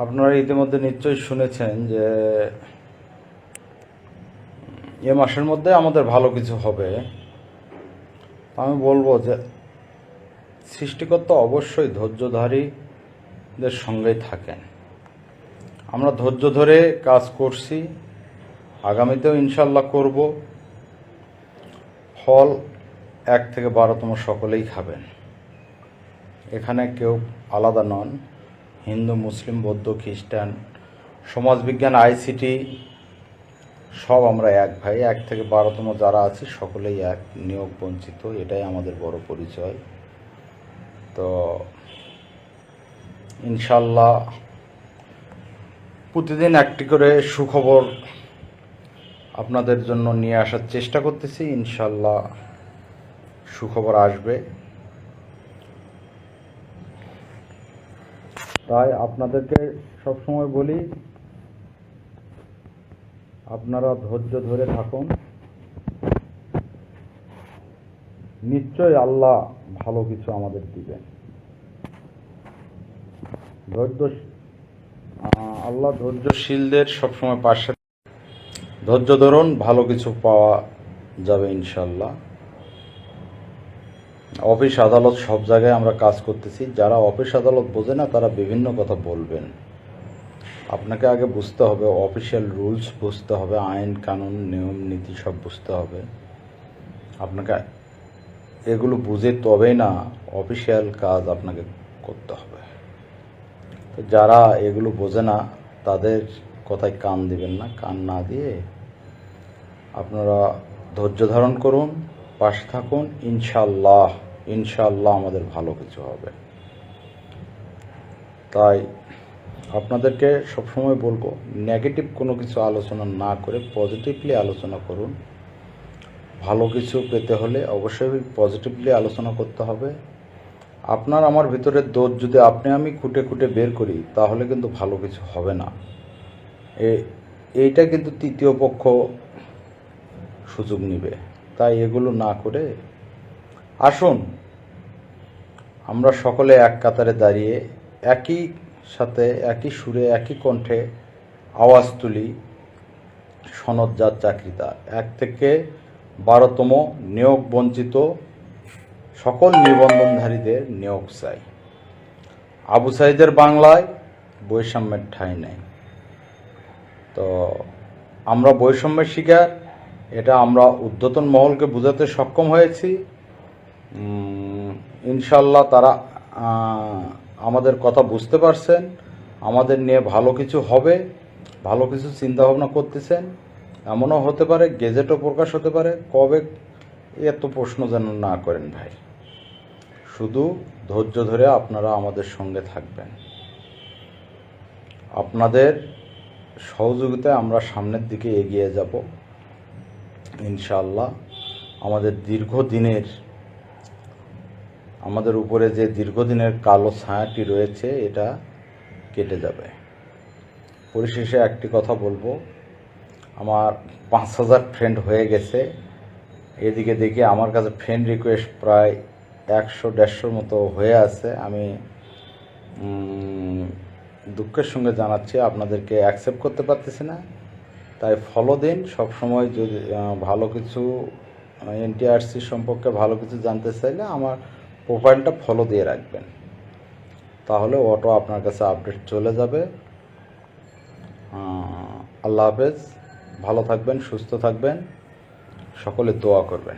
আপনারা ইতিমধ্যে নিশ্চয়ই শুনেছেন যে এ মাসের মধ্যে আমাদের ভালো কিছু হবে। আমি বলব যে সৃষ্টিকর্তা অবশ্যই ধৈর্যধারীদের সঙ্গেই থাকেন। আমরা ধৈর্য ধরে কাজ করছি। আগামীতেও ইনশাল্লাহ করব। ফল এক থেকে বারোতম সকলেই খাবেন। এখানে কেউ আলাদা নন। হিন্দু, মুসলিম, বৌদ্ধ, খ্রিস্টান, সমাজবিজ্ঞান, আইসিটি, সব আমরা এক ভাই, এক থেকে বারোতম যারা আছি, সকলেই এক, নিয়োগ বঞ্চিত, এটাই আমাদের বড় পরিচয়। তো ইনশাল্লাহ প্রতিদিন একটি করে সুখবর আপনাদের জন্য নিয়ে আসার চেষ্টা করতেছি, ইনশাল্লাহ সুখবর আসবে। তাই আপনাদেরকে সবসময় বলি, আপনারা ধৈর্য ধরে থাকুন। নিশ্চয় আল্লাহ ভালো কিছু আমাদের দিবেন। ধৈর্য আল্লাহ ধৈর্যশীলদের সবসময় পাশে ধৈর্য ধরুন, ভালো কিছু পাওয়া যাবে ইনশাল্লাহ অফিস আদালত সব জায়গায় আমরা কাজ করতেছি। যারা অফিস আদালত বোঝে না, তারা বিভিন্ন কথা বলবেন। আপনাকে আগে বুঝতে হবে, অফিসিয়াল রুলস বুঝতে হবে, আইন, কানুন, নিয়ম, নীতি সব বুঝতে হবে। আপনাকে এগুলো বুঝে তবেই না অফিসিয়াল কাজ আপনাকে করতে হবে। তো যারা এগুলো বোঝে না, তাদের কথায় কান দিবেন না। কান না দিয়ে আপনারা ধৈর্য ধারণ করুন। পাশে থাকুন ইনশাল্লাহ ইনশাল্লাহ আমাদের ভালো কিছু হবে। তাই আপনাদেরকে সবসময় বলব নেগেটিভ কোনো কিছু আলোচনা না করে পজিটিভলি আলোচনা করুন। ভালো কিছু পেতে হলে অবশ্যই পজিটিভলি আলোচনা করতে হবে। আপনার আমার ভিতরের দোষ যদি আপনি আমি খুঁটে খুঁটে বের করি, তাহলে কিন্তু ভালো কিছু হবে না। এইটা কিন্তু তৃতীয় পক্ষ সুযোগ নিবে। তাই এগুলো না করে আসুন, আমরা সকলে এক কাতারে দাঁড়িয়ে একই সাথে, একই সুরে, একই কণ্ঠে আওয়াজ তুলি সনদজাত চাকরিদার এক থেকে বারোতম নিয়োগ বঞ্চিত সকল নিবন্ধনধারীদের নিয়োগ চাই। আবু সাইদের বাংলায় বৈষম্যের ঠাঁই নেই। তো আমরা বৈষম্যের শিকার এটা আমরা ঊর্ধ্বতন মহলকে বোঝাতে সক্ষম হয়েছি। ইনশাল্লাহ তারা আমাদের কথা বুঝতে পারছেন। আমাদের নিয়ে ভালো কিছু হবে, ভালো কিছু চিন্তা ভাবনা করতেছেন। এমনও হতে পারে, গেজেটও প্রকাশ হতে পারে। কবে এত প্রশ্ন যেন না করেন ভাই। শুধু ধৈর্য ধরে আপনারা আমাদের সঙ্গে থাকবেন। আপনাদের সহযোগিতায় আমরা সামনের দিকে এগিয়ে যাব। ইনশাআল্লাহ, আমাদের দীর্ঘদিনের, আমাদের উপরে যে দীর্ঘদিনের কালো ছায়াটি রয়েছে, এটা কেটে যাবে। পরিশেষে একটি কথা বলব। আমার পাঁচ হাজার ফ্রেন্ড হয়ে গেছে। এদিকে দেখি আমার কাছে ফ্রেন্ড রিকোয়েস্ট প্রায় একশো, দেড়শোর মতো হয়ে আছে। আমি দুঃখের সঙ্গে জানাচ্ছি, আপনাদেরকে অ্যাকসেপ্ট করতে পারতেছি না। তাই ফলো দিন। সবসময় যদি ভালো কিছু এনটিআরসি সম্পর্কে ভালো কিছু জানতে চাইলে আমার প্রোফাইলটা ফলো দিয়ে রাখবেন। তাহলে অটো আপনার কাছে আপডেট চলে যাবে। আল্লাহ হাফেজ। ভালো থাকবেন, সুস্থ থাকবেন। সকলে দোয়া করবেন।